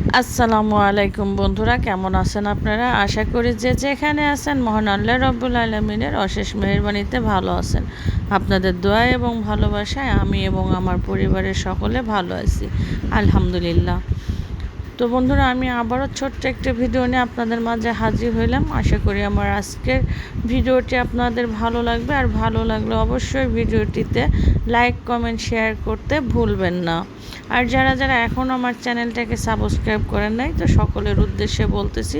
আসসালামু আলাইকুম বন্ধুরা, কেমন আছেন আপনারা? আশা করি যে যেখানে আছেন, মহান আল্লাহ রব্বুল আলমিনের অশেষ মেহরবানিতে ভালো আছেন। আপনাদের দোয়া এবং ভালোবাসায় আমি এবং আমার পরিবারের সকলে ভালো আছি, আলহামদুলিল্লাহ। তো বন্ধুরা, আমি আবারও ছোট্ট একটা ভিডিও নিয়ে আপনাদের মাঝে হাজির হইলাম। আশা করি আমার আজকের ভিডিওটি আপনাদের ভালো লাগবে। আর ভালো লাগলে অবশ্যই ভিডিওটিতে লাইক, কমেন্ট, শেয়ার করতে ভুলবেন না। আর যারা যারা এখন আমার চ্যানেলটাকে সাবস্ক্রাইব করেন নাই, তো সকলের উদ্দেশ্যে বলতেছি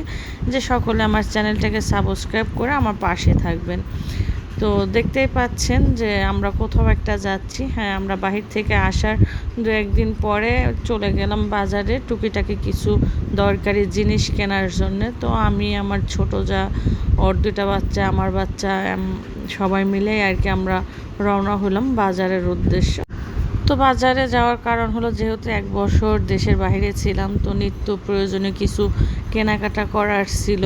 যে সকলে আমার চ্যানেলটাকে সাবস্ক্রাইব করে আমার পাশে থাকবেন। তো দেখতেই পাচ্ছেন যে আমরা কোথাও একটা যাচ্ছি। হ্যাঁ আমরা বাহির থেকে আসার দু একদিন পরে চলে গেলাম বাজারে টুকিটাকি কিছু দরকারি জিনিস কেনার জন্য। তো আমি, আমার ছোট যা, ওর দুটা বাচ্চা, আমার বাচ্চা সবাই মিলে আর কি আমরা রওনা হলাম বাজারের উদ্দেশ্য। তো বাজারে যাওয়ার কারণ হলো, যেহেতু এক বছর দেশের বাইরে ছিলাম, তো নিত্য প্রয়োজনে কিছু কেনাকাটা করার ছিল।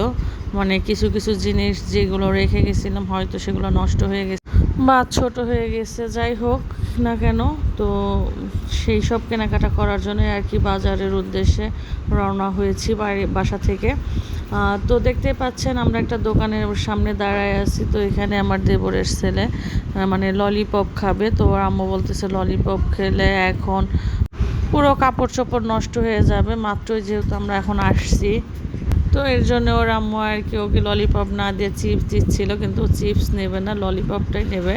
মানে কিছু কিছু জিনিস যেগুলো রেখে গেছিলাম, হয়তো সেগুলো নষ্ট হয়ে গেছে। বা ছোট হয়ে গেছে, যাই হোক না কেন, তো সেই সব কেনাকাটা করার জন্য আর কি বাজারের উদ্দেশ্যে রওনা হয়েছি বাড়ি, বাসা থেকে। তো দেখতে পাচ্ছেন আমরা একটা দোকানের সামনে দাঁড়ায় আছি, তো এখানে আমার দেবরের ছেলে মানে ললিপপ খাবে, তো ওর আম্মু বলতেছে ললিপপ খেলে এখন পুরো কাপড় চোপড় নষ্ট হয়ে যাবে, মাত্রই যেহেতু আমরা এখন আসছি। তো এর জন্য ওর আম্মু আর কি ওকে ললিপপ না দিয়ে চিপস দিচ্ছিল, কিন্তু চিপস নেবে না ললিপপটাই নেবে।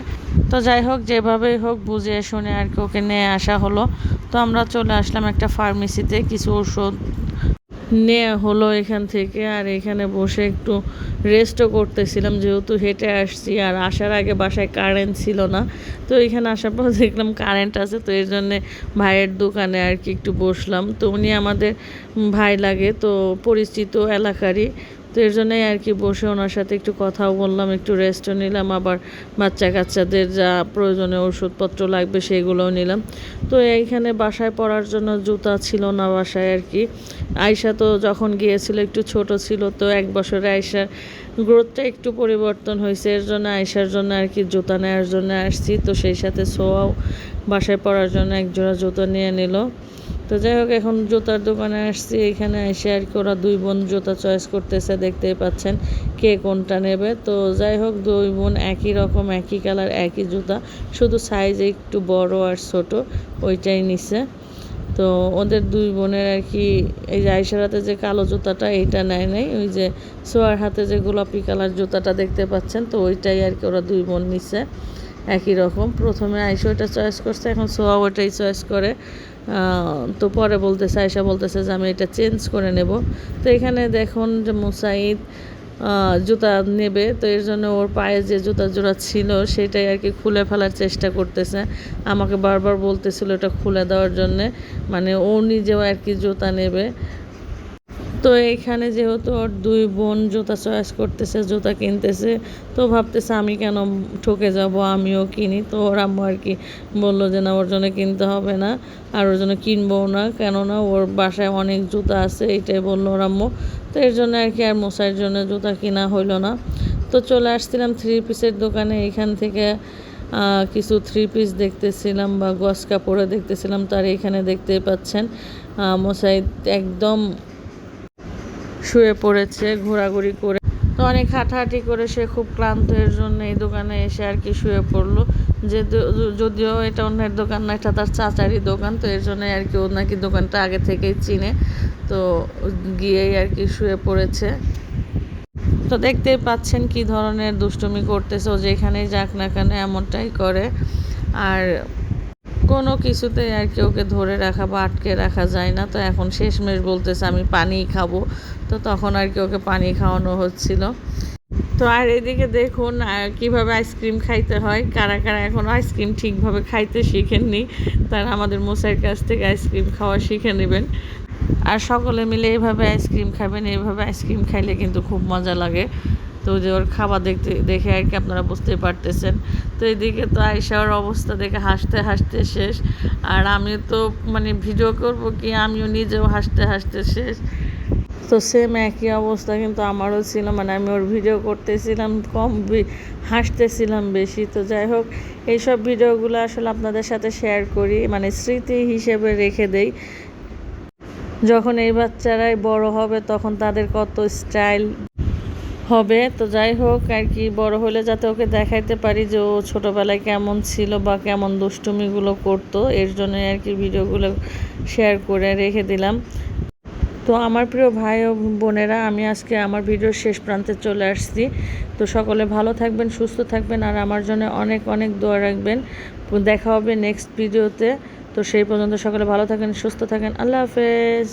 তো যাই হোক, যেভাবেই হোক, বুঝে শুনে আর কি ওকে নিয়ে আসা হলো। তো আমরা চলে আসলাম একটা ফার্মেসিতে কিছু ওষুধ নেওয়া হলো এখান থেকে, আর এখানে বসে একটু রেস্টও করতেছিলাম, যেহেতু হেঁটে আসছি, আর আসার আগে বাসায় কারেন্ট ছিল না। তো এখানে আসার পর দেখলাম কারেন্ট আছে, তো এর জন্যে ভাইয়ের দোকানে আর কি একটু বসলাম। তো উনি আমাদের ভাই লাগে, তো পরিচিত এলাকারই। তো এর জন্যই আর কি বসে ওনার সাথে একটু কথাও বললাম, একটু রেস্টও নিলাম, আবার বাচ্চা কাচ্চাদের যা প্রয়োজনীয় ওষুধপত্র লাগবে সেগুলোও নিলাম। তো এইখানে বাসায় পড়ার জন্য জুতা ছিল না বাসায় আর কি। আয়সা তো যখন গিয়েছিল, একটু ছোট ছিল, তো এক বছরে আয়সার গ্রোথটা একটু পরিবর্তন হয়েছে। এর জন্য আয়সার জন্য আর কি জুতা নেওয়ার জন্য আসছি। তো সেই সাথে সোয়াও বাসায় পড়ার জন্য এক জোড়া জুতো নিয়ে নিল। তো যাই হোক, এখন জুতার দোকানে আসছি। এখানে এসে আর কি ওরা দুই বোন জুতা চয়েস করতেছে, দেখতেই পাচ্ছেন কে কোনটা নেবে। তো যাই হোক, দুই বোন একই রকম, একই কালার একই জুতা, শুধু সাইজ একটু বড় আর ছোট, ওইটাই নিছে। তো ওদের দুই বোনের আর কি, এই যে আইসার হাতে যে কালো জুতাটা এইটা নেয় নাই। ওই যে সোয়ার হাতে যে গোলাপি কালার জুতাটা দেখতে পাচ্ছেন, তো ওইটাই আর কি ওরা দুই বোন নিছে। একই রকম। প্রথমে আইসা ওইটা চয়েস করছে, এখন সোয়া ওইটাই চয়েস করে। তো পরে বলতেছে আয়সা বলতেছে যে আমি এটা চেঞ্জ করে নেব। তো এখানে দেখুন যে মুসাইদ জুতা নেবে, তো এর জন্য ওর পায়ে যে জুতা জোড়া ছিল সেটাই আর কি খুলে ফেলার চেষ্টা করতেছে। আমাকে বারবার বলতেছিল এটা খুলে দেওয়ার জন্যে। মানে ও নিজেও আর কি জুতা নেবে। তো এইখানে যেহেতু ওর দুই বোন জুতা চয়েস করতেছে, জুতা কিনতেছে, তো ভাবতেছে আমি কেন ঠকে যাব, আমিও কিনি। তো ওর আম্মু আর কি বলল যে, না, ওর জন্য কিনতে হবে না, আর ওর জন্য কিনবো না, কেননা ওর বাসায় অনেক জুতা আছে এইটাই বলল ওর আম্মু। তো এর জন্য আর কি আর মশাইয়ের জন্য জুতা কিনা হইল না। তো চলে আসছিলাম থ্রি পিসের দোকানে, এখান থেকে কিছু থ্রি পিস দেখতেছিলাম বা গস কাপড়ে দেখতেছিলাম তার এখানে দেখতেই পাচ্ছেন মশাই একদম শুয়ে পড়েছে, ঘোরাঘুরি করে। তো অনেক হাঁটাহাঁটি করে সে খুব ক্লান্ত এর জন্য এই দোকানে এসে আর কি শুয়ে পড়ল। যে যদিও এটা অন্যের দোকান না, এটা তার চাচারই দোকান, তো এর জন্য আর কি ও নাকি দোকানটা আগে থেকেই চিনে। তো গিয়েই আর কি শুয়ে পড়েছে। তো দেখতেই পাচ্ছেন কি ধরনের দুষ্টুমি করতেছে ও যেখানেই যাক না কেন, এমনটাই করে। আর কোনো কিছুতেই আর কি ওকে ধরে রাখা বা আটকে রাখা যায় না। তো এখন শেষমেশ বলতেছে, আমি পানিই খাব। তো তখন আর কি ওকে পানি খাওয়ানো হচ্ছিল। তো আর এদিকে দেখুন কীভাবে আইসক্রিম খাইতে হয়। কারা কারা এখন আইসক্রিম ঠিকভাবে খাইতে শিখেননি, তারা আমাদের মশাইয়ের কাছ থেকে আইসক্রিম খাওয়া শিখে নেবেন। আর সকলে মিলে এইভাবে আইসক্রিম খাবেন এইভাবে আইসক্রিম খাইলে কিন্তু খুব মজা লাগে। তো যে ওর খাবার দেখতে, দেখে আর কি আপনারা বুঝতে পারতেছেন। তো এদিকে তো আয়সার অবস্থা দেখে হাসতে হাসতে শেষ। আর আমি তো মানে ভিডিও করব কি, আমিও নিজেও হাসতে হাসতে শেষ। তো সেম একই অবস্থা কিন্তু আমারও ছিল মানে আমি ওর ভিডিও করতেছিলাম কম হাসতেছিলাম বেশি। তো যাই হোক, এইসব ভিডিওগুলো আসলে আপনাদের সাথে শেয়ার করি মানে স্মৃতি হিসেবে রেখে দেই। যখন এই বাচ্চারাই বড় হবে, তখন তাদের কত স্টাইল হবে। তো যাই হোক, আর কি বড় হলে যাতে ওকে দেখাইতে পারি যে ও ছোটোবেলায় কেমন ছিল বা কেমন দুষ্টুমিগুলো করতো, এর জন্য আর কি ভিডিওগুলো শেয়ার করে রেখে দিলাম। তো আমার প্রিয় ভাই ও বোনেরা, আমি আজকে আমার ভিডিওর শেষ প্রান্তে চলে আসছি। তো সকলে ভালো থাকবেন, সুস্থ থাকবেন, আর আমার জন্য অনেক অনেক দোয়া রাখবেন। দেখা হবে নেক্সট ভিডিওতে তো সেই পর্যন্ত সকলে ভালো থাকেন, সুস্থ থাকেন। আল্লাহ হাফেজ।